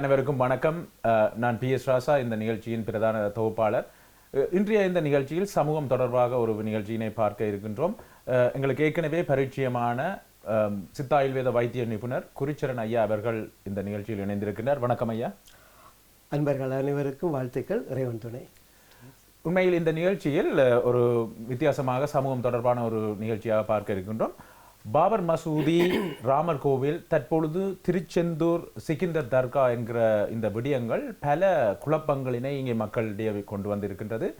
அனைவருக்கும் வணக்கம். நான் பி எஸ் ராசா இந்த நிகழ்ச்சியின் பிரதான தொகுப்பாளர். இன்றைய இந்த நிகழ்ச்சியில் சமூகம் தொடர்பாக ஒரு நிகழ்ச்சியினை பார்க்க இருக்கின்றோம். எங்களுக்கு ஏற்கனவே பரிச்சயமான அஹ், சித்த ஆயுர்வேத வைத்திய நிபுணர் குறிச்சரன் ஐயா அவர்கள் இந்த நிகழ்ச்சியில் இணைந்திருக்கின்றார். வணக்கம் ஐயா. அன்பர்கள் அனைவருக்கும் வாழ்த்துக்கள். இறைவன் துணை. உண்மையில் இந்த நிகழ்ச்சியில் ஒரு வித்தியாசமாக சமூகம் தொடர்பான ஒரு நிகழ்ச்சியாக பார்க்க இருக்கின்றோம். பாபர் மசூதி ராமர் கோவில் தற்பொழுது திருச்செந்தூர் சிக்கிந்தர் தர்கா என்கிற இந்த விடயங்கள் பல குழப்பங்களினை இங்கே மக்களிடையே கொண்டு வந்திருக்கின்றது.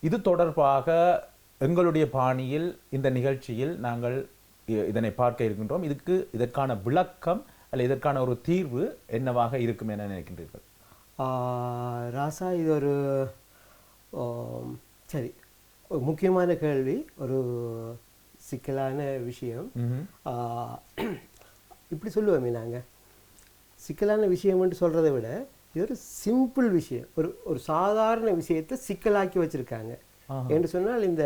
இது தொடர்பாக எங்களுடைய பாணியில் இந்த நிகழ்ச்சியில் நாங்கள் இ- இதனை பார்க்க இருக்கின்றோம். இதுக்கு இதற்கான விளக்கம் அல்ல இதற்கான ஒரு தீர்வு என்னவாக இருக்கும் என நினைக்கின்றீர்கள்? ராசா இது ஒரு சரி ஒரு முக்கியமான கேள்வி. ஒரு சிக்கலான விஷயம். இப்படி சொல்லுவோமே நாங்கள் சிக்கலான விஷயம்னு சொல்கிறத விட இது ஒரு சிம்பிள் விஷயம். ஒரு ஒரு சாதாரண விஷயத்தை சிக்கலாக்கி வச்சுருக்காங்க. என்று சொன்னால் இந்த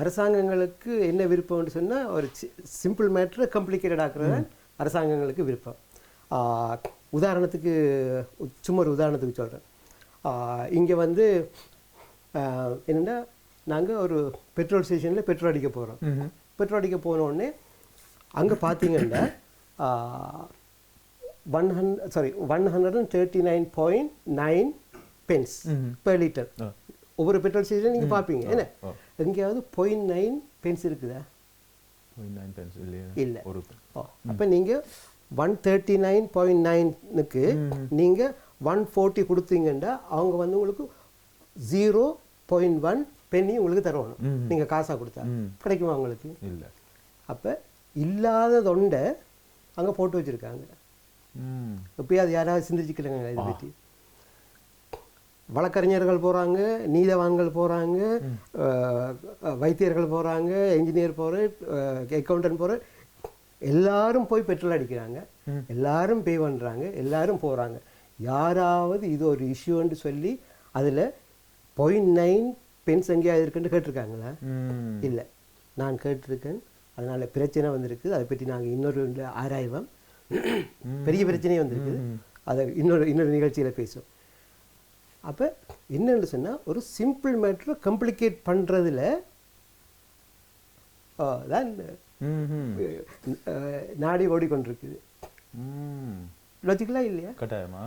அரசாங்கங்களுக்கு என்ன விருப்பம்னு சொன்னால் ஒரு சிம்பிள் மேட்ரை கம்ப்ளிகேட்டட் ஆக்குறது தான் அரசாங்கங்களுக்கு விருப்பம். உதாரணத்துக்கு சும்மா ஒரு உதாரணத்துக்கு சொல்கிறேன் இங்கே வந்து என்னென்னா நாங்கள் ஒரு பெட்ரோல் ஸ்டேஷனில் பெட்ரோல் அடிக்க போகிறோம் பெட்ரோல் அடிக்க போன உடனே அங்கே பார்த்தீங்கன்னா one hunt sorry one hundred and thirty nine point nine pence per litre. ஒவ்வொரு பெட்ரோல் ஸ்டேஷன் நீங்கள் பார்ப்பீங்க என்ன. எங்கேயாவது பாயிண்ட் நைன் பென்ஸ் இருக்குதா? இல்ல. ஒரு அப்போ நீங்கள் ஒன் தேர்ட்டி நைன் பாயிண்ட் நைனுக்கு நீங்கள் ஒன் ஃபோர்ட்டி கொடுத்தீங்கன்னா அவங்க வந்து உங்களுக்கு ஜீரோ பாயிண்ட் ஒன் பென்னி உங்களுக்கு தருவாங்க நீங்கள் காசாக கொடுத்தா கிடைக்குமா உங்களுக்கு இல்ல. அப்போ இல்லாத தொண்டை அங்கே போட்டு வச்சுருக்காங்க. எப்பயாவது யாராவது சிந்திச்சுக்கிறாங்க இதை பற்றி வழக்கறிஞர்கள் போகிறாங்க நீதவான்கள் போகிறாங்க வைத்தியர்கள் போகிறாங்க என்ஜினியர் போகிற அக்கௌண்டன்ட் போகிற எல்லாரும் போய் பெட்ரோல் அடிக்கிறாங்க. எல்லாரும் பே பண்ணுறாங்க எல்லாரும் போகிறாங்க யாராவது இது ஒரு இஷ்யூன்னு சொல்லி அதில் பாயிண்ட் நைன் பென்ஸ் எங்கேயாவது இருக்குன்னு கேட்டிருக்காங்களா? இல்லை. நான் கேட்டிருக்கேன். அதனால் பிரச்சனை வந்திருக்கு. அதை பற்றி நாங்கள் இன்னொரு ஆராய்வோம். பெரிய பிரச்சனையே வந்திருக்கு. அதை இன்னொரு இன்னொரு நிகழ்ச்சியில் பேசுவோம். அப்போ என்னன்னு சொன்னால் ஒரு சிம்பிள் மேட்ரை கம்ப்ளிகேட் பண்ணுறதுல தான் நாடி ஓடிக்கொண்டிருக்குது. லாஜிக்கலாக இல்லையா? கட்டாயமா?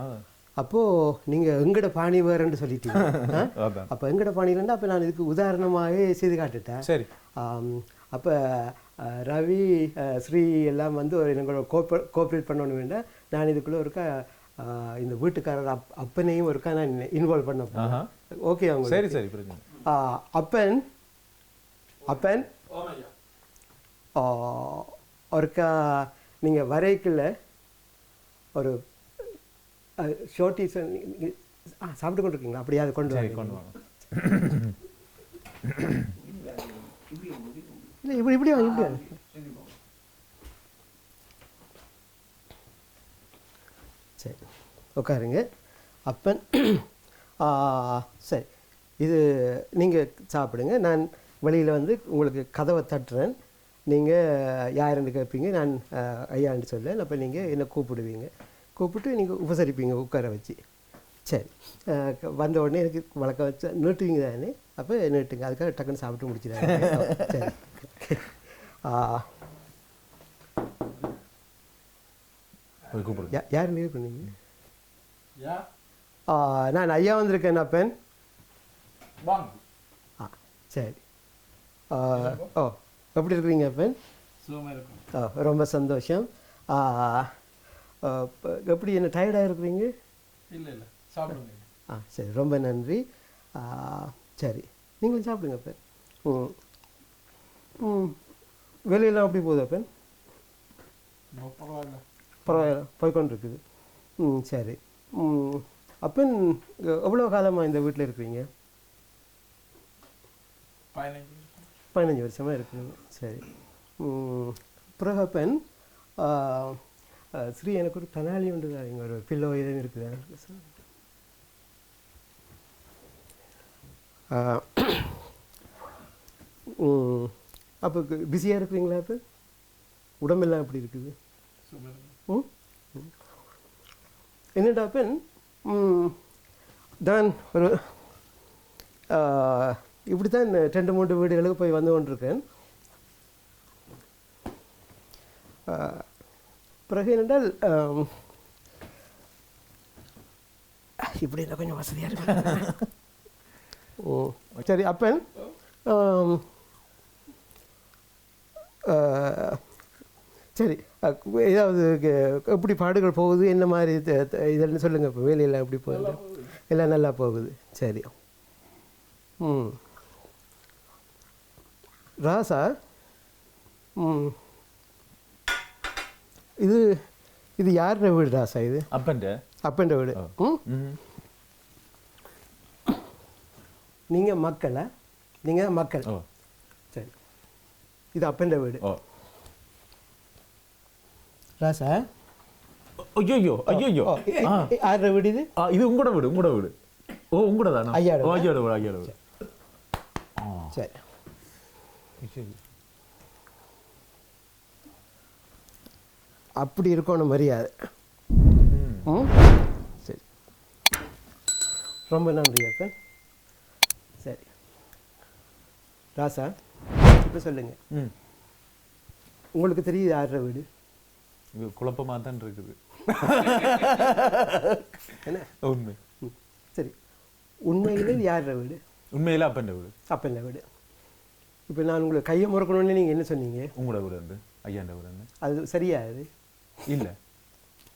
அப்போது நீங்கள் எங்கட பாணி வேறுன்னு சொல்லிட்டீங்க. அப்போ எங்கட பாணியிலன்னா அப்போ நான் இதுக்கு உதாரணமாகவே செய்து காட்டுட்டேன். சரி. அப்போ ரவி ஸ்ரீ எல்லாம் வந்து ஒரு எங்களோட கோப்ப கோஆப்ரேட் பண்ணணும் வேண்டாம் நான் இதுக்குள்ளே ஒருக்கா இந்த வீட்டுக்காரர் அப் அப்பனையும் ஒருக்கா நான் இன்வால்வ் பண்ண ஆஹா. ஓகே அவங்க சரி சரி அப்பன் அப்பன் ஒருக்கா நீங்கள் வரைக்குள்ள ஒரு ஷோர்ட்டிஸ் ஆ சாப்பிட்டு கொண்டு இருக்கீங்களா அப்படியாவது கொண்டு சரி வாங்க. கொண்டு வாங்க. இல்லை இப்படி இப்படி வாங்க இப்படி சரி உட்காருங்க. அப்பன் சரி. இது நீங்கள் சாப்பிடுங்க. நான் வெளியில் வந்து உங்களுக்கு கதவை தட்டுறேன். நீங்கள் யாருன்னு கேட்பீங்க. நான் ஐயான்னு சொல்லேன் அப்போ நீங்கள் என்னை கூப்பிடுவீங்க? கூப்பிட்டு நீங்கள் உபசரிப்பீங்க உட்கார வச்சு. சரி. வந்த உடனே எனக்கு வழக்கம் வச்சு நீட்டுவீங்க தானே? அப்போ நீட்டுங்க. அதுக்காக டக்குன்னு சாப்பிட்டு முடிச்சிடாங்க சரி. கூப்பிடுங்க. யா- யார் நீர் பண்ணீங்க? ஆ, நான் ஐயா வந்திருக்கேன் அப்பன் வாங்க. ஆ சரி. ஆ, ஓ எப்படி இருக்கிறீங்க அப்பன் சுகமா இருக்கும். ஆ ரொம்ப சந்தோஷம். எப்படி என்ன டயர்டாக இருக்கிறீங்க இல்ல இல்ல. சாப்பிடுங்க. ஆ சரி. ரொம்ப நன்றி. சரி. நீங்களும் சாப்பிடுங்க அப்பன் ம். ம். வெளியெல்லாம் எப்படி போகுது அப்பன் பரவாயில்ல. பரவாயில்ல. போய்க்கொண்டு இருக்குது ம் சரி. ம். அப்பன் எவ்வளோ காலமாக இந்த வீட்டில் இருக்கிறீங்க? பதினஞ்சு பதினஞ்சு வருஷமாக இருக்குங்க சரி. பிறகு அப்பன் ஸ்ரீ எனக்கு ஒரு தனாலி உண்டு இங்கே ஒரு பில்லோ எதுவும் இருக்குது. அப்போ பிஸியாக இருக்கிறீங்களா இப்போ? உடம்பெல்லாம் எப்படி இருக்குது? ம்? என்னடா பெண்? நான் ஒரு இப்படி தான் ரெண்டு மூன்று வீடுகளுக்கு போய் வந்து கொண்டிருக்கேன். பிறகு என்னென்றால் இப்படி இருந்தால் கொஞ்சம் வசதியாக இருக்கும் சரி ஆ, சரி ஏதாவது எப்படி பாடுகள் போகுது என்ன மாதிரி இதெல்லாம் சொல்லுங்கள் இப்போ வேலையெல்லாம் எப்படி போகுது. எல்லாம் நல்லா போகுது. சரி. ம். ராசா ம். இது இது யாரோட வீடு ராசா இது? அப்பன்ட்ட அப்பன்ற வீடு. நீங்கள் மக்களா நீங்கள் மக்கள். சரி. இது அப்பன்ற வீடு. ராசா ஐயோ ஐயோ ஓ, இ- இ- இ- யாரோட வீடு இது? இது உங்களோட வீடு உங்களோட வீடு. ஓ உங்களோட தானா ஐயாவோட ஓ, ஐயாவோட வீடு ஐயாவோட வீடு. சரி. அப்படி இருக்கணும் மரியாதை. சரி. ரொம்ப நன்றி அப்பன் சரி. ராசா இப்போ சொல்லுங்க. ம். உங்களுக்கு தெரியுது யாரோட வீடு? இது குழப்பமா தான் இருக்குது. என்ன? உண்மை. சரி. உண்மையிலே யாரோட வீடு? உண்மையில அப்பன்ட்ட வீடு. அப்பன் வீடு. இப்போ நான் உங்களுக்கு கையை முறக்கணும்னு நீங்கள் என்ன சொன்னீங்க? உங்களோட வீடு வந்து ஐயாண்ட வீடு அது சரியா அது? இல்ல.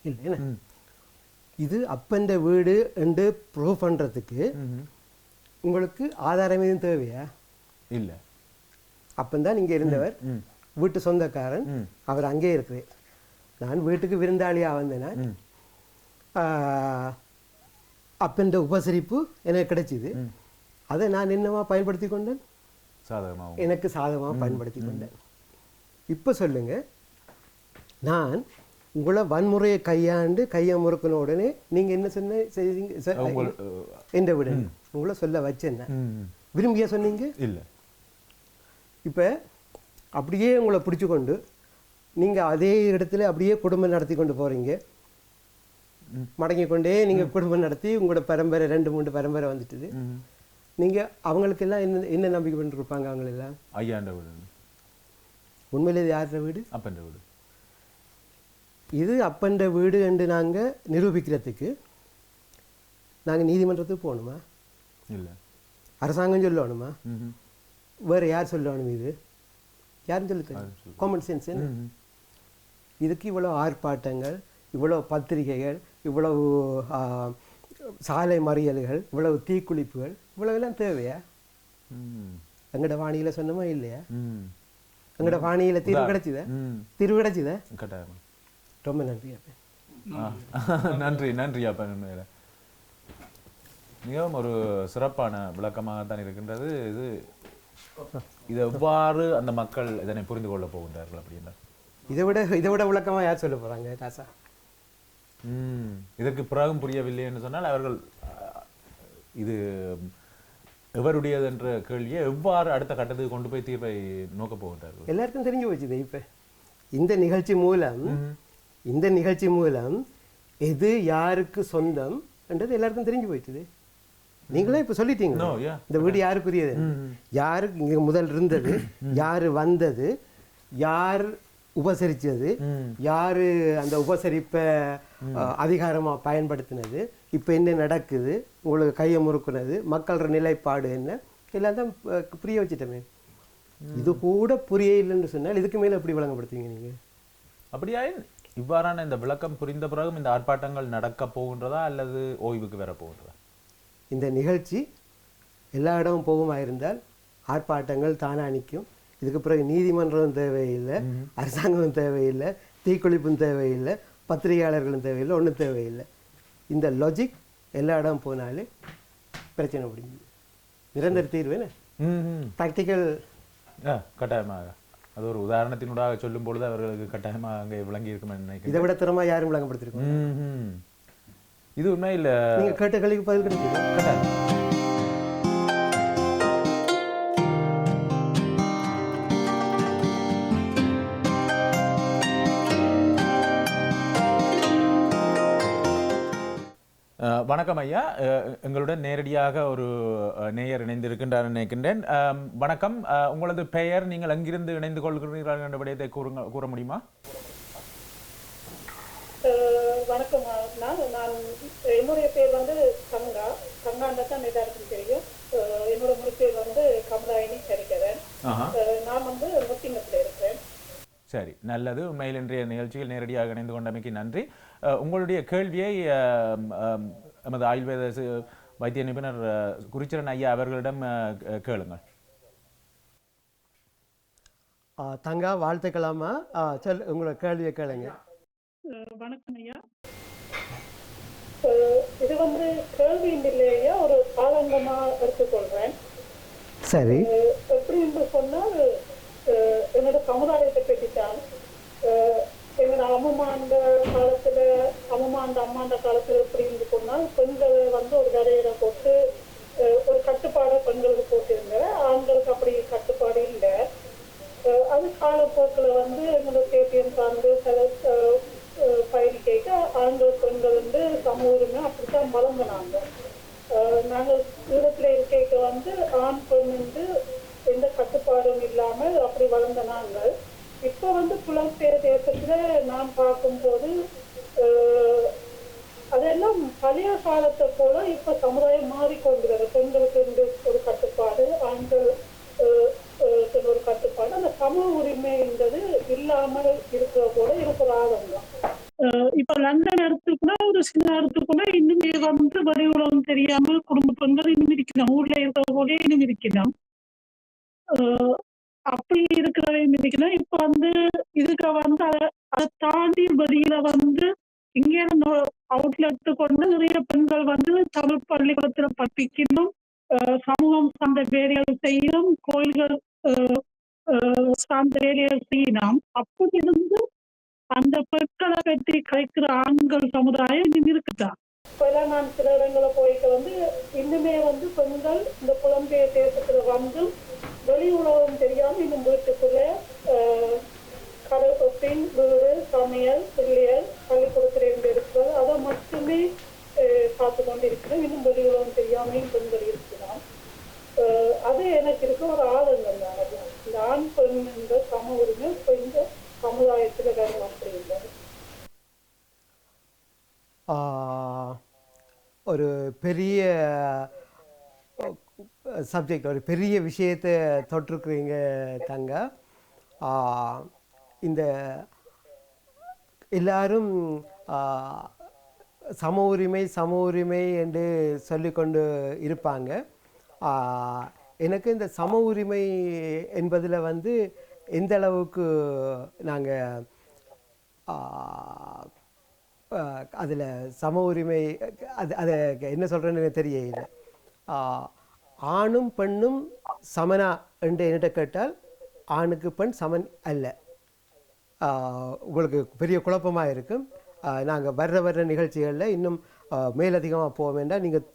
இல்லை என்ன. இது அப்பன்ற வீடு என்று ப்ரூவ் பண்ணுறதுக்கு. உங்களுக்கு ஆதாரம் எதுவும் தேவையா? இல்ல. அப்பந்தான் இங்கே இருந்தவர். வீட்டு சொந்தக்காரன். அவர் அங்கே இருக்கிறேன். நான் வீட்டுக்கு விருந்தாளியாக வந்தேன்னா அப்பன்ற உபசரிப்பு எனக்கு கிடைச்சிது. அதை நான் என்னவா பயன்படுத்தி கொண்டேன்? சாதகமாகும் எனக்கு சாதகமாக பயன்படுத்தி கொண்டேன். இப்போ சொல்லுங்க நான் உங்களை வன்முறையை கையாண்டு கையை முறுக்கின உடனே நீங்கள் என்ன சொன்ன செய்தீங்க? எந்த விட. உங்களை சொல்ல வச்சேன் ம் விரும்பியா சொன்னீங்க? இல்ல. இப்போ அப்படியே உங்களை பிடிச்சு கொண்டு நீங்கள் அதே இடத்துல அப்படியே குடும்பம் நடத்தி கொண்டு போகிறீங்க ம். மடங்கி கொண்டே நீங்கள் குடும்பம் நடத்தி உங்களோட பரம்பரை ரெண்டு மூணு பரம்பரை வந்துட்டுது. நீங்கள் அவங்களுக்கெல்லாம் என்ன என்ன நம்பிக்கை பண்ணிருப்பாங்க அவங்களெல்லாம்? ஐயாண்ட வீடு. உண்மையிலே யாரோட வீடு? அப்பன்ட வீடு. இது அப்பன்ற வீடு என்று நாங்கள் நிரூபிக்கிறதுக்கு நாங்கள் நீதிமன்றத்துக்கு போகணுமா இல்ல அரசாங்கம் சொல்லணுமா. வேறு யார் சொல்லணும் இது யாரும் சொல்லு. Common sense. இதுக்கு இவ்வளோ ஆர்ப்பாட்டங்கள் இவ்வளோ பத்திரிகைகள் இவ்வளவு சாலை மறியல்கள் இவ்வளவு தீக்குளிப்புகள் இவ்வளவு எல்லாம் தேவையா. எங்கட வாணியில் சொன்னமா இல்லையா. எங்கட வாணியில் தீர்வு கிடைச்சிதா. தீர்வு கிடைச்சிதா ரொம்ப நன்றி அப்பா. ஆ. நன்றி நன்றி அப்பா உண்மையில மிகவும் ஒரு சிறப்பான விளக்கமாகத்தான் இருக்கின்றது. இது இது எவ்வாறு அந்த மக்கள் இதனை புரிந்து கொள்ள போகின்றார்கள் அப்படின்னா இதை விட இதை விட விளக்கமாக யார் சொல்ல போகிறாங்க ராசா ம். இதற்கு பிறகும் புரியவில்லை என்று சொன்னால் அவர்கள் இது எவருடையது என்ற கேள்வியை எவ்வாறு அடுத்த கட்டத்துக்கு கொண்டு போய் தீர்வை நோக்கப் போகின்றார்கள்? எல்லாருக்கும் தெரிஞ்சு போச்சுது இப்போ. இந்த நிகழ்ச்சி மூலம். இந்த நிகழ்ச்சி மூலம் எது யாருக்கு சொந்தம் என்றது எல்லாருக்கும் தெரிஞ்சு போயிட்டுது. நீங்களே இப்போ சொல்லிட்டீங்க. இந்த வீடு யாருக்குரியது? யாருக்கு இங்கே முதல் இருந்தது? யார் வந்தது? யார் உபசரிச்சது? ம். யார் அந்த உபசரிப்பை அதிகாரமாக பயன்படுத்தினது? இப்போ என்ன நடக்குது? உங்களுக்கு கையை முறுக்குனது? மக்களோட நிலைப்பாடு என்ன? எல்லாம் தான் புரிய வச்சுட்டோமே. இது கூட புரியலைன்னு சொன்னால் இதுக்கு மேலே எப்படி விளங்கப்படுத்துவீங்க நீங்கள் அப்படியாயின் இவ்வாறான இந்த விளக்கம் புரிந்த பிறகும் இந்த ஆர்ப்பாட்டங்கள் நடக்க போகின்றதா அல்லது ஓய்வுக்கு வர போகின்றதா? இந்த நிகழ்ச்சி எல்லா இடமும் போகுமா இருந்தால் ஆர்ப்பாட்டங்கள் தானா நிற்கும் இதுக்கு பிறகு நீதிமன்றம் தேவையில்லை அரசாங்கமும் தேவையில்லை தீக்குளிப்பும் தேவையில்லை பத்திரிகையாளர்களும் தேவையில்லை ஒன்றும் தேவையில்லை. இந்த லாஜிக் எல்லா இடம் போனாலே பிரச்சனை முடிஞ்சு நிரந்தர தீர்வு என்ன? ப்ராக்டிக்கல் ஆ கட்டாயமாக. அது ஒரு உதாரணத்தினூடாக சொல்லும் பொழுது அவர்களுக்கு கட்டாயமாக அங்கே விளங்கி இருக்கும் நினைக்கிறேன். இதை விட திறமா யாரும் விளங்கப்படுத்திருக்கோம். இது உண்மையில் நீங்கள் கேட்ட கேள்விக்கு பதில் கிடைக்குது. வணக்கம் ஐயா. எங்களுடன் நேரடியாக ஒரு நேயர் இணைந்திருக்கின்றார் நினைக்கின்றேன். வணக்கம். உங்களது பெயர் நீங்கள் எங்கிருந்து இணைந்து கொள்கிறீர்கள் என்ற விடயத்தை கூறுங்க கூற முடியுமா? வணக்கம். நான் என்னுடைய பேர் வந்து கங்கா. கங்காண்ட தான் எல்லாருக்கும் தெரியும். என்னோட முழு பேர் வந்து கமலாயினி சரிக்கிறேன் நான் வந்து முத்திங்கத்தில் இருக்கிறேன். சரி நல்லது. உண்மையில் இன்றைய நிகழ்ச்சியில் நேரடியாக இணைந்து கொண்டமைக்கு நன்றி. உங்களுடைய கேள்வியை எமது ஆயுர்வேத வைத்திய நிபுணர் குருச்சரன் ஐயா அவர்களிடம் கேளுங்கள். ஆ, தங்கா வாழ்த்துக்கலாமா சொல் உங்களோட கேள்வியை கேளுங்க. வணக்கம் ஐயா. அஹ் இது வந்து கேள்வியின் இல்லையா? ஒரு ஆதங்கமா எடுத்துக்கொள்றேன் சரி. அஹ் எப்படி என்று சொன்னால் என்னோட சமுதாயத்தை பற்றித்தான். அஹ் எங்களோட அம்மாண்ட காலத்துல அம்மாண்ட அம்மாண்ட காலத்துல எப்படி இருந்து போனால் பெண்கள் வந்து ஒரு விதையில போட்டு ஒரு கட்டுப்பாடு பெண்களுக்கு போட்டிருந்த ஆண்களுக்கு அப்படி கட்டுப்பாடு இல்லை. அது காலப்போக்கில் வந்து எங்களோட கேபிஎம் சார்ந்து சில அஹ், கேட்க பயணிக்க ஆண்கள் பெண்கள் வந்து சம உரிமை அப்படித்தான் வழங்கினாங்க. நாங்கள் ஈழத்துல இருக்கைக்கு வந்து ஆண் பெண் வந்து எந்த கட்டுப்பாடும் இல்லாமல் அப்படி வளர்ந்த இப்போ வந்து புலம்பெயர் தேசத்துல நான் பார்க்கும்போது அஹ், அதெல்லாம் பழைய காலத்தை போல இப்ப சமுதாயம் மாறிக்கொண்டுகிறது பெண்களுக்கு ஒரு கட்டுப்பாடு ஆண்கள் அஹ், ஒரு கட்டுப்பாடு. அந்த சம உரிமைன்றது இல்லாமல் இருக்கிற போல இருக்கிற ஆதங்கம். இப்ப லண்டன் இடத்துக்குள்ள ஒரு சில இடத்துக்குள்ள இன்னுமே வந்து வரி உலகம் தெரியாம குடும்ப பெண்கள் இன்னும் இருக்கணும் ஊர்ல இருக்கிற போலே இன்னும் இருக்கணும் அப்படி இருக்கிற இருக்கணும் இப்ப வந்து இதுக்கு வந்து அதை அதை தாண்டி வெளியில வந்து இங்க இருந்து அவுட்லெட் கொண்டு நிறைய பெண்கள் வந்து தமிழ் பள்ளிக்கூடத்துல படிக்கணும். சமூகம் சார்ந்த வேலைகள் செய்யணும். கோயில்கள் சார்ந்த வேலைகள் செய்யணும். அப்படி இருந்து அந்த பெண்களை பற்றி கலைக்கிற ஆண்கள் சமுதாயம் இன்னும் இருக்குதா? இப்பெல்லாம் நான் சில இடங்களை போயிட்டு வந்து இன்னுமே வந்து பெண்கள் இந்த புலம்பெயர் தேசத்துல வந்து வெளி உலகம் தெரியாமல் இன்னும் வீட்டுக்குள்ள ஆஹ், பெண் வீடு சமையல் பிள்ளைகள் பள்ளிக்கூடத்தில் இருந்து இருக்கிறது அதை மட்டுமே பார்த்து கொண்டு இருக்கிறோம் இன்னும் வெளி உலகம் தெரியாமையும் பெண்கள் இருக்கிறோம் அது எனக்கு இருக்க ஒரு ஆதங்கம் தான் அது. இந்த ஆண் பெண் என்ற சம உரிமை இப்போ இந்த சமுதாயத்தில் வேணும் அப்படின்றது ஒரு பெரிய சப்ஜெக்ட் ஒரு பெரிய விஷயத்தை தொற்றுக்குறீங்க தங்க. இந்த எல்லாரும் சம உரிமை சம உரிமை என்று சொல்லிக்கொண்டு இருப்பாங்க. எனக்கு இந்த சம உரிமை என்பதில் வந்து எந்த அளவுக்கு நாங்கள் அதில் சம உரிமை அது அதை என்ன சொல்கிறேன்னு எனக்கு தெரியல ஆணும் பெண்ணும் சமனா என்று என்னிட்ட கேட்டால் ஆணுக்கு பெண் சமன் அல்ல. உங்களுக்கு பெரிய குழப்பமாக இருக்கும். நாங்கள் வர்ற வர்ற நிகழ்ச்சிகளில் இன்னும் மேலதிகமாக போக வேண்டாம் நீங்கள்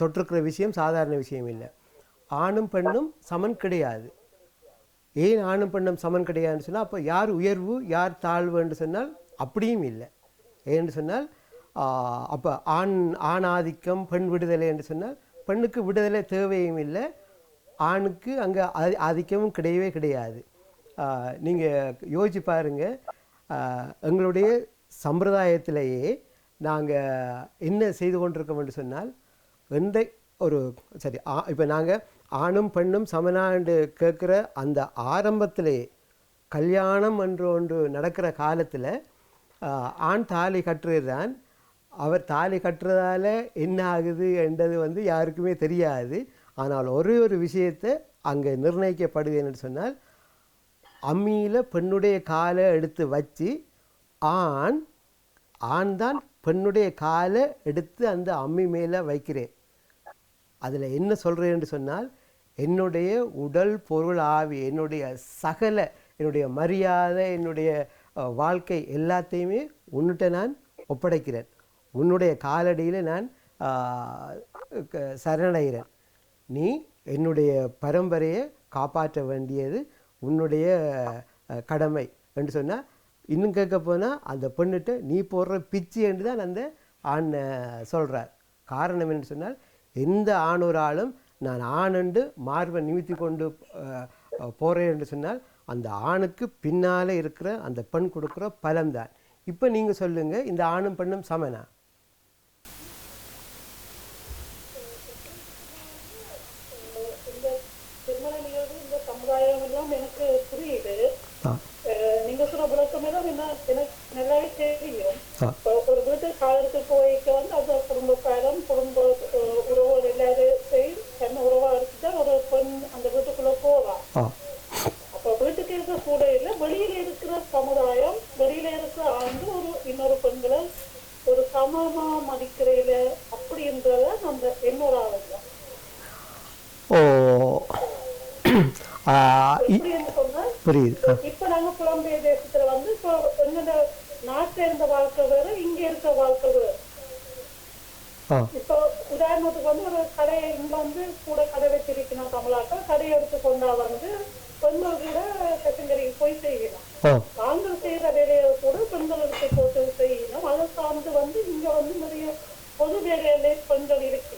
தொற்றுக்கிற விஷயம் சாதாரண விஷயம் இல்லை. ஆணும் பெண்ணும் சமன் கிடையாது. ஏன் ஆணும் பெண்ணும் சமன் கிடையாதுன்னு சொன்னால் அப்போ யார் உயர்வு யார் தாழ்வுன்னு சொன்னால் அப்படியும் இல்லை. ஏன்னு சொன்னால் அப்போ ஆண் ஆண் ஆதிக்கம் பெண் விடுதலை என்று சொன்னால் பெண்ணுக்கு விடுதலை தேவையும் இல்லை ஆணுக்கு அங்கே ஆதி ஆதிக்கமும் கிடையவே கிடையாது. நீங்கள் யோசிச்சு பாருங்கள் எங்களுடைய சம்பிரதாயத்திலேயே நாங்கள் என்ன செய்து கொண்டிருக்கோம் என்று சொன்னால் எந்த ஒரு சரி ஆ இப்போ நாங்கள் ஆணும் பெண்ணும் சமனாண்டு கேட்குற அந்த ஆரம்பத்திலே கல்யாணம் என்று ஒன்று நடக்கிற காலத்தில் ஆண் தாலி கட்டுறது அவர் தாலி கட்டுறதால என்ன ஆகுது என்றது வந்து யாருக்குமே தெரியாது. ஆனால் ஒரே ஒரு விஷயத்தை அங்கே நிர்ணயிக்கப்படுது என்று சொன்னால் அம்மியில் பெண்ணுடைய காலை எடுத்து வச்சு ஆண் ஆண் தான் பெண்ணுடைய காலை எடுத்து அந்த அம்மி மேலே வைக்கிறேன். அதில் என்ன சொல்கிறேன்னு சொன்னால் என்னுடைய உடல் பொருள் ஆவி என்னுடைய சகல என்னுடைய மரியாதை என்னுடைய வாழ்க்கை எல்லாத்தையுமே உன்னிட்ட நான் ஒப்படைக்கிறேன். உன்னுடைய காலடியில் நான் க- சரணடைகிறேன். நீ என்னுடைய பரம்பரையை காப்பாற்ற வேண்டியது உன்னுடைய கடமை என்று சொன்னால் இன்னும் கேட்க போனால் அந்த பெண்ணுகிட்ட நீ போடுற பிச்சு என்று தான் அந்த ஆண் சொல்கிறார் காரணம் என்று சொன்னால் எந்த ஆணொராலும் நான் ஆணென்று மார்பை நிமித்தி கொண்டு போகிறேன் என்று சொன்னால் அந்த ஆணுக்கு பின்னாலே இருக்கிற அந்த பெண் கொடுக்குற பலம்தான். இப்போ நீங்கள் சொல்லுங்கள் இந்த ஆணும் பெண்ணும் சமனா இந்த திருமண நிகழ்வு இந்த சமுதாயம் எல்லாம் எனக்கு புரியுது ஆ அஹ் நீங்க சொன்ன விளக்கம் எல்லாம் என்ன எனக்கு நல்லாவே தெரியும் ஒரு வீட்டு காலத்துக்கு போய்க்க வந்து அந்த குடும்பக்காரம் குடும்ப உறவுகள் எல்லாரும் தன்னை உறவா எடுத்துட்டா ஒரு பெண் அந்த வீட்டுக்குள்ள போவா அப்ப வீட்டுக்கு இருக்க சூழலில் வெளியில இருக்கிற சமுதாயம் வெளியில இருக்கிற ஆண்டு ஒரு இன்னொரு பெண்களை ஒரு சமமா மதிக்கிறையில அப்படின்றத அந்த என்னோட ஆளுங்க ஓ புரியுது. இப்ப நாங்க புலம்பெயர் தேசத்துல வந்து இப்போ எங்களோட நாட்டுல இருந்த வாழ்க்கை வேற இங்க இருக்க வாழ்க்கை வேற. இப்போ உதாரணத்துக்கு வந்து ஒரு கடையை இங்க வந்து கூட கடை வச்சிருக்கணும் தமிழாக்கள் கடையை எடுத்து கொண்டா வந்து பெண்கள் கூட செகண்டரிக்கு போய் செய்யலாம். ஆ. ஆண்கள் செய்யற வேலையை கூட பெண்கள் எடுத்து போட்டு செய்யணும் அதை சார்ந்து வந்து இங்க வந்து நிறைய பொது வேலையிலே பெண்கள் இருக்கு.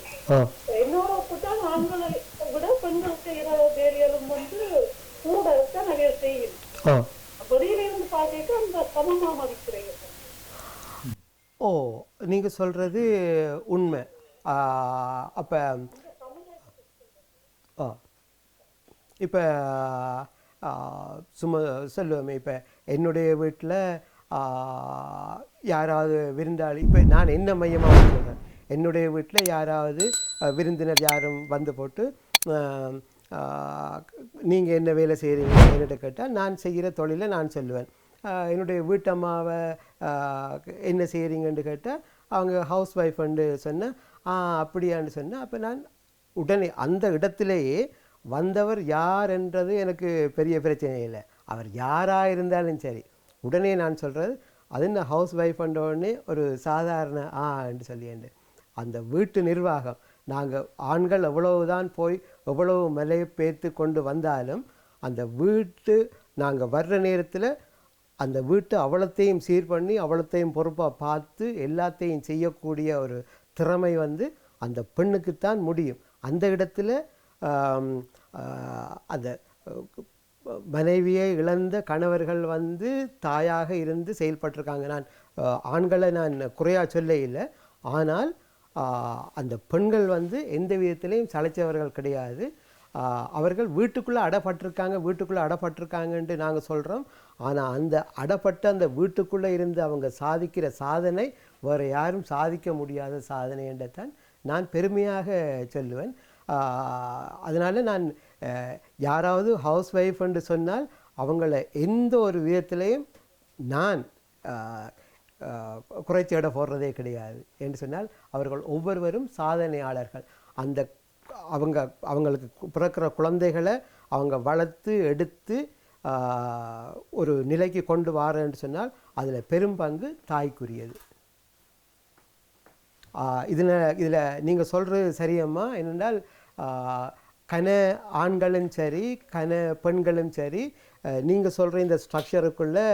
என்னோட ஒப்புதான் ஆண்களை விட பெண்கள் செய்யற வேலைகளும் வந்து கூட தான் நிறைய செய்யணும் ஆ. வெளியில இருந்து பார்க்க அந்த சமமா மதிக்கிறீங்க. ஓ நீங்கள் சொல்கிறது உண்மை. அப்போ இப்போ சும்மா சொல்லுவோமே இப்போ என்னுடைய வீட்டில் யாராவது விருந்தாளி இப்போ நான் என்ன மையமாக சொல்கிறேன் என்னுடைய வீட்டில் யாராவது விருந்தினர் யாரும் வந்து போட்டு நீங்கள் என்ன வேலை செய்கிறீங்க என்னிட்ட கேட்டால் நான் செய்கிற தொழிலை நான் சொல்லுவேன் என்னுடைய வீட்டம்மாவை என்ன செய்கிறீங்கன்னு கேட்டால் அவங்க ஹவுஸ் ஒய்ஃப்னு சொன்னால் ஆ அப்படியான்னு சொன்னால் அப்போ நான் உடனே அந்த இடத்திலேயே வந்தவர் யார் என்றது எனக்கு பெரிய பிரச்சனை இல்லை. அவர் யாராக இருந்தாலும் சரி. உடனே நான் சொல்கிறது அது என்ன ஹவுஸ் ஒய்ஃப் உடனே ஒரு சாதாரண ஆ என்று சொல்லியேன். அந்த வீட்டு நிர்வாகம் நாங்கள் ஆண்கள் எவ்வளவுதான் போய் எவ்வளவு மலையை பேர்த்து கொண்டு வந்தாலும் அந்த வீட்டு நாங்கள் வர்ற நேரத்தில் அந்த வீட்டு அவ்வளத்தையும் சீர் பண்ணி அவ்வளத்தையும் பொறுப்பாக பார்த்து எல்லாத்தையும் செய்யக்கூடிய ஒரு திறமை வந்து அந்த பெண்ணுக்குத்தான் முடியும். அந்த இடத்துல அந்த மனைவியை இழந்த கணவர்கள் வந்து தாயாக இருந்து செயல்பட்டிருக்காங்க. நான் ஆண்களை நான் குறையாக சொல்ல இல்லை. ஆனால் அந்த பெண்கள் வந்து எந்த விதத்திலையும் சளைச்சவர்கள் கிடையாது. அவர்கள் வீட்டுக்குள்ளே அடப்பட்டிருக்காங்க வீட்டுக்குள்ளே அடப்பட்டிருக்காங்கன்ட்டு நாங்கள் சொல்கிறோம் ஆனால் அந்த அடப்பட்ட அந்த வீட்டுக்குள்ளே இருந்து அவங்க சாதிக்கிற சாதனை வேறு யாரும் சாதிக்க முடியாத சாதனை என்றத்தான் நான் பெருமையாக சொல்லுவேன். அதனால் நான் யாராவது ஹவுஸ் ஒய்ஃப் என்று சொன்னால் அவங்கள எந்த ஒரு விதத்திலையும் நான் ஆஹ், போடுறதே கிடையாது என்று சொன்னால் அவர்கள் ஒவ்வொருவரும் சாதனையாளர்கள். அந்த அவங்க அவங்களுக்கு பிறக்கிற குழந்தைகளை அவங்க வளர்த்து எடுத்து ஒரு நிலைக்கு கொண்டு வரேன்னு சொன்னால் அதில் பெரும் பங்கு தாய்க்குரியது. இதில் இதில் நீங்கள் சொல்கிறது சரியம்மா? என்னென்றால் கன ஆண்களும் சரி கன பெண்களும் சரி நீங்கள் சொல்கிற இந்த ஸ்ட்ரக்சருக்குள்ளே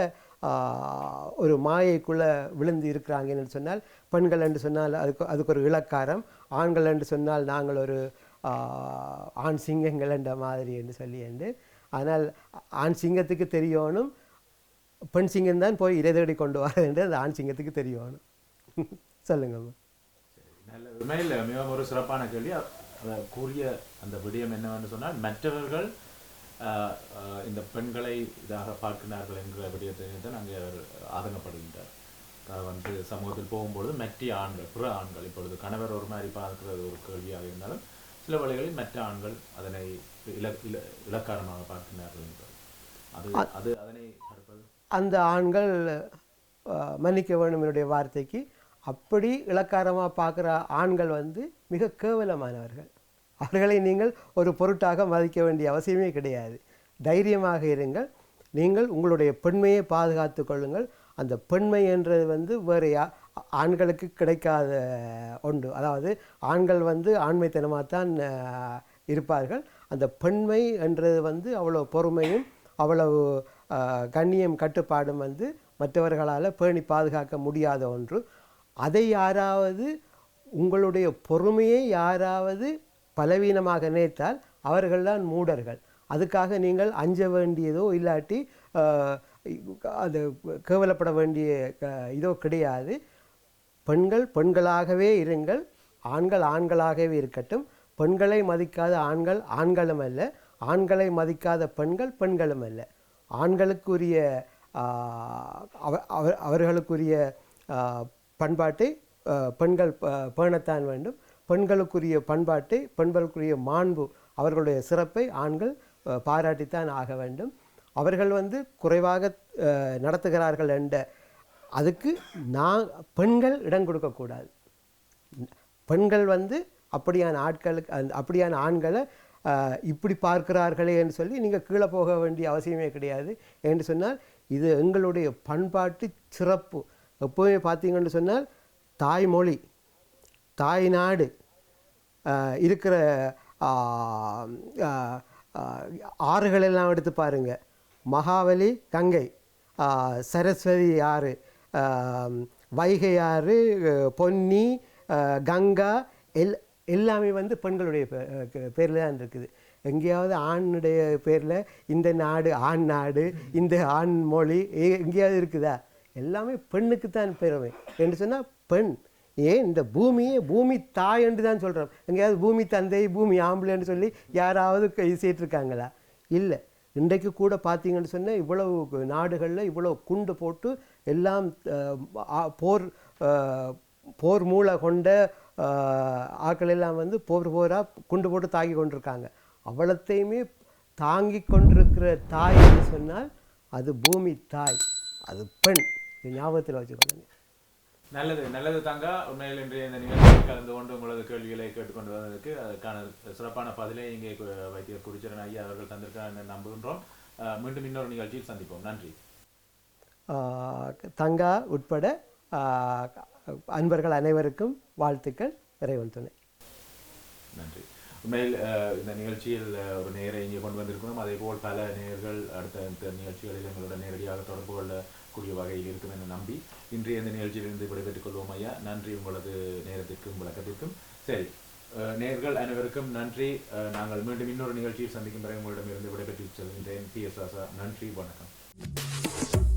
ஒரு மாயைக்குள்ளே விழுந்து இருக்கிறாங்கன்னு சொன்னால் பெண்கள் என்று சொன்னால் அதுக்கு அதுக்கு ஒரு இலக்காரம் ஆண்கள் என்று சொன்னால் நாங்கள் ஒரு ஆண் சிங்கங்கள் என்ற மாதிரி என்று சொல்லி என்று. ஆனால் ஆண் சிங்கத்துக்கு தெரியணும் பெண் சிங்கம் தான் போய் இறைதடி கொண்டு வர என்று அந்த ஆண் சிங்கத்துக்கு தெரியணும் சொல்லுங்கம்மா நல்ல உண்மையில் மிகவும் ஒரு சிறப்பான கேள்வி. அதை கூறிய அந்த விடயம் என்னவென்று சொன்னால் மற்றவர்கள் இந்த பெண்களை இதாக பார்க்கிறார்கள் என்கிற விடயத்தை தான் அங்கே அவர் ஆதங்கப்படுகின்றார். வந்து சமூகத்தில் போகும்பொழுது மற்ற ஆண்கள் பிற ஆண்கள் இப்பொழுது கணவர் ஒரு மாதிரி பார்க்கிறது ஒரு கேள்வியாக இருந்தாலும் சில வேளைகளில் மற்ற ஆண்கள் அதனை இல இல இலக்காரமாக பார்க்கிறார்கள் என்பது அது அது அதனை அந்த ஆண்கள் மன்னிக்க வேண்டும் என்னுடைய வார்த்தைக்கு. அப்படி இலக்காரமாக பார்க்குற ஆண்கள் வந்து மிக கேவலமானவர்கள். அவர்களை நீங்கள் ஒரு பொருட்டாக மதிக்க வேண்டிய அவசியமே கிடையாது. தைரியமாக இருங்கள். நீங்கள் உங்களுடைய பெண்மையை பாதுகாத்து கொள்ளுங்கள். அந்த பெண்மை என்றது வந்து வேறு யா ஆண்களுக்கு கிடைக்காத ஒன்று. அதாவது ஆண்கள் வந்து ஆண்மைத்தனமாகத்தான் தான் இருப்பார்கள். அந்த பெண்மை என்றது வந்து அவ்வளோ பொறுமையும் அவ்வளவு கண்ணியம் கட்டுப்பாடும் வந்து மற்றவர்களால் பேணி பாதுகாக்க முடியாத ஒன்று. அதை யாராவது உங்களுடைய பொறுமையை யாராவது பலவீனமாக நினைத்தால் அவர்கள்தான் மூடர்கள். அதுக்காக நீங்கள் அஞ்ச வேண்டியதோ இல்லாட்டி அது கேவலப்பட வேண்டிய க- இதோ கிடையாது. பெண்கள் பெண்களாகவே இருங்கள். ஆண்கள் ஆண்களாகவே இருக்கட்டும். பெண்களை மதிக்காத ஆண்கள் ஆண்களும் அல்ல. ஆண்களை மதிக்காத பெண்கள் பெண்களும் அல்ல. ஆண்களுக்குரிய அவ- அவர்களுக்குரிய பண்பாட்டை பெண்கள் ப- பேணத்தான் வேண்டும். பெண்களுக்குரிய பண்பாட்டை பெண்களுக்குரிய மாண்பு அவர்களுடைய சிறப்பை ஆண்கள் பாராட்டித்தான் ஆக வேண்டும். அவர்கள் வந்து குறைவாக நடத்துகிறார்கள் என்ற அதுக்கு நான் பெண்கள் இடம் கொடுக்கக்கூடாது பெண்கள் வந்து அப்படியான ஆட்களுக்கு அந் அப்படியான ஆண்களை இப்படி பார்க்கிறார்களே என்று சொல்லி நீங்கள் கீழே போக வேண்டிய அவசியமே கிடையாது என்று சொன்னால் இது எங்களுடைய பண்பாட்டு சிறப்பு. எப்போவுமே பார்த்தீங்கன்னு சொன்னால் தாய்மொழி தாய்நாடு இருக்கிற ஆறுகளெல்லாம் ஆறுகள் எல்லாம் எடுத்து பாருங்கள் மகாவலி கங்கை சரஸ்வதி ஆறு வைகை ஆறு பொன்னி கங்கா எல் எல்லாமே வந்து பெண்களுடைய பேரில் தான் இருக்குது. எங்கேயாவது ஆணுடைய பேரில் இந்த நாடு ஆண் நாடு இந்த ஆண் மொழி எங்கேயாவது இருக்குதா? எல்லாமே பெண்ணுக்கு தான் பெருமை என்று சொன்னால் பெண். ஏன் இந்த பூமியே பூமி தாய் என்று தான் சொல்கிறோம் எங்கேயாவது பூமி தந்தை பூமி ஆம்பளைன்னு சொல்லி யாராவது கை இல்லை. இன்றைக்கு கூட பார்த்தீங்கன்னு சொன்னால் இவ்வளவு நாடுகளில் இவ்வளோ குண்டு போட்டு எல்லாம் போர் போர் மூளை கொண்ட ஆக்கள் ஆட்கள் எல்லாம் வந்து போர் போராக குண்டு போட்டு தாங்கி கொண்டிருக்காங்க. அவ்வளத்தையுமே தாங்கி கொண்டிருக்கிற தாய் என்று சொன்னால் அது பூமி தாய் அது பெண். ஞாபகத்தில் வச்சுக்கொள்ளுங்க நல்லது நல்லது தாங்க. உண்மையில் இன்றைய இந்த நிகழ்ச்சியில் கலந்து கொண்டு உங்களது கேள்விகளை கேட்டுக்கொண்டு வந்ததற்கு அதற்கான சிறப்பான பதிலை இங்கே வைத்தியர் குடிச்சரன் ஐயா அவர்கள் தந்திருக்காங்க நம்புகின்றோம். அஹ், மீண்டும் இன்னொரு நிகழ்ச்சியில் சந்திப்போம். நன்றி. தங்கா உட்பட அன்பர்கள் அனைவருக்கும் வாழ்த்துக்கள். இறைவன் துணை. நன்றி. உண்மையில் இந்த நிகழ்ச்சியில் ஒரு நேரை இங்கே கொண்டு வந்திருக்கணும் அதே போல் பல நேர்கள் அடுத்த நிகழ்ச்சிகளில் எங்களுடன் நேரடியாக தொடர்பு கொள்ளக்கூடிய வகையில் இருக்கும் என நம்பி இன்றைய இந்த நிகழ்ச்சியிலிருந்து விடைபெற்றுக் கொள்வோம் ஐயா. நன்றி உங்களது நேரத்திற்கும் விளக்கத்திற்கும். சரி நேர்கள் அனைவருக்கும் நன்றி. நாங்கள் மீண்டும் இன்னொரு நிகழ்ச்சியில் சந்திக்கும் வரை உங்களிடமிருந்து விடைபெற்று செல்கின்றேன். பி எஸ் ஆசா நன்றி வணக்கம்.